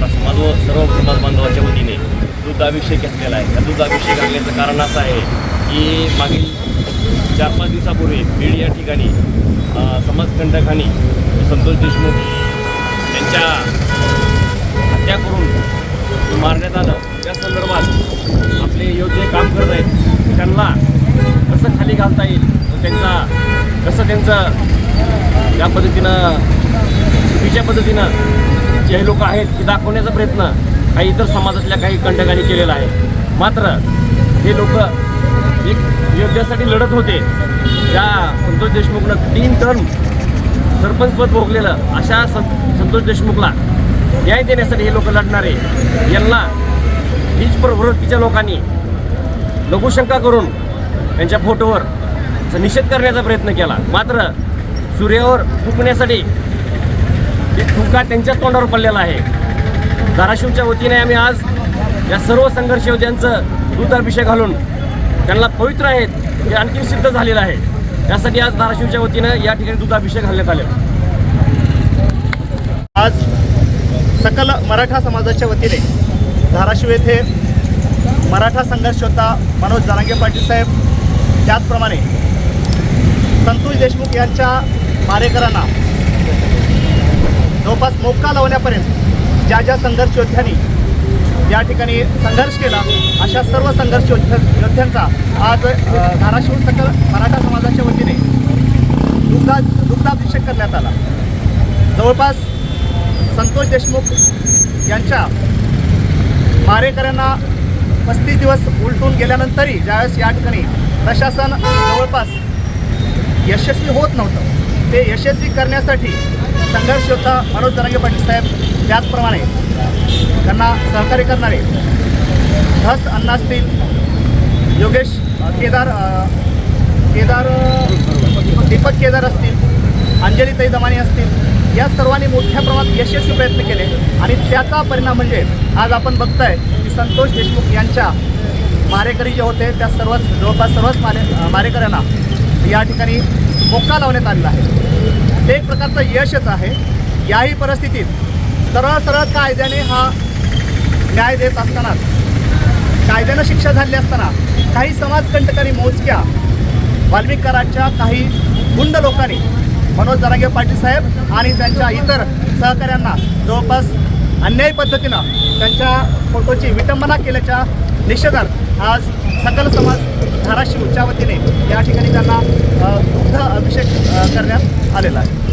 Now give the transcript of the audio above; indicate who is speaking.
Speaker 1: मराठा समाज सर्व समाज बांधवाच्या वतीने दुग्धाभिषेक घेतलेला आहे. त्या दुग्धाभिषेक आणल्याचं कारण असं आहे की मागील चार पाच दिवसापूर्वी बीड या ठिकाणी समाजकंटकांनी संतोष देशमुख यांच्या हत्या करून मारण्यात आलं. त्या संदर्भात आपले योग्य काम करत आहेत. त्यांना कसं खाली घालता येईल त्यांना कसं त्यांचं या पद्धतीनं चुकीच्या पद्धतीनं जे लोक आहेत ते दाखवण्याचा प्रयत्न काही इतर समाजातल्या काही कंटकांनी केलेला आहे. मात्र हे लोक एक योग्यासाठी लढत होते. ज्या संतोष देशमुखनं तीन टर्म सरपंचपद भोगलेलं अशा सं संतोष देशमुखला न्याय देण्यासाठी हे लोक लढणारे. यांना हीच प्रवृत्तीच्या लोकांनी लघुशंका करून त्यांच्या फोटोवर निषेध करण्याचा प्रयत्न केला. मात्र सूर्यावर फुकण्यासाठी ते थुका त्यांच्या तोंडावर पडलेला आहे. धाराशिवच्या वतीने आम्ही आज या सर्व संघर्ष योद्ध्यांचं दुधाभिषेक घालून त्यांना पवित्र आहेत हे आणखी सिद्ध झालेलं आहे. त्यासाठी आज धाराशिवच्या वतीनं या ठिकाणी दुधाभिषेक घालण्यात आले
Speaker 2: आज सकल मराठा समाजाच्या वतीने धाराशिव येथे मराठा संघर्ष होता मनोज जारांगे पाटील साहेब. त्याचप्रमाणे संतोष देशमुख यांच्या मारेकरांना जवळपास मोक्का लावण्यापर्यंत ज्या ज्या संघर्ष योद्ध्यांनी या ठिकाणी संघर्ष केला अशा सर्व संघर्ष योद्ध्या योद्ध्यांचा आज धाराशिव सकल मराठा समाजाच्या वतीने दुग्धा दुग्धाभिषेक करण्यात आला. जवळपास संतोष देशमुख यांच्या मारेकऱ्यांना पस्तीस दिवस उलटून गेल्यानंतरही ज्यावेळेस या ठिकाणी प्रशासन जवळपास यशस्वी होत नव्हतं ते यशस्वी करण्यासाठी संघर्ष योद्धा मनोज जरांगे पाटील साहेब त्याचप्रमाणे त्यांना सहकार्य करणारे धस अण्णा असतील योगेश केदार केदार दीपक केदार असतील अंजलीताई दमानी असतील या सर्वांनी मोठ्या प्रमाणात यशस्वी प्रयत्न केले. आणि त्याचा परिणाम म्हणजे आज आपण बघताय की संतोष देशमुख यांच्या मारेकरी जे होते त्या सर्वच जवळपास सर्वच मारे मारेकऱ्यांना या ठिकाणी मोक्का लावण्यात आलेला आहे. ते एक प्रकारचं यशच आहे. याही परिस्थितीत सरळ सरळ कायद्याने हा न्याय देत असताना कायद्यानं शिक्षा झाली असताना काही समाजकंटकांनी मोजक्या वाल्मिकरांच्या काही गुंड लोकांनी मनोज जरांगे पाटील साहेब आणि त्यांच्या इतर सहकाऱ्यांना जवळपास अन्यायी पद्धतीनं त्यांच्या फोटोची विटंबना केल्याच्या निषेधात आज सकल समाज धाराशिवच्या वतीने या ठिकाणी त्यांना दुग्ध अभिषेक करण्यात आलेला आहे.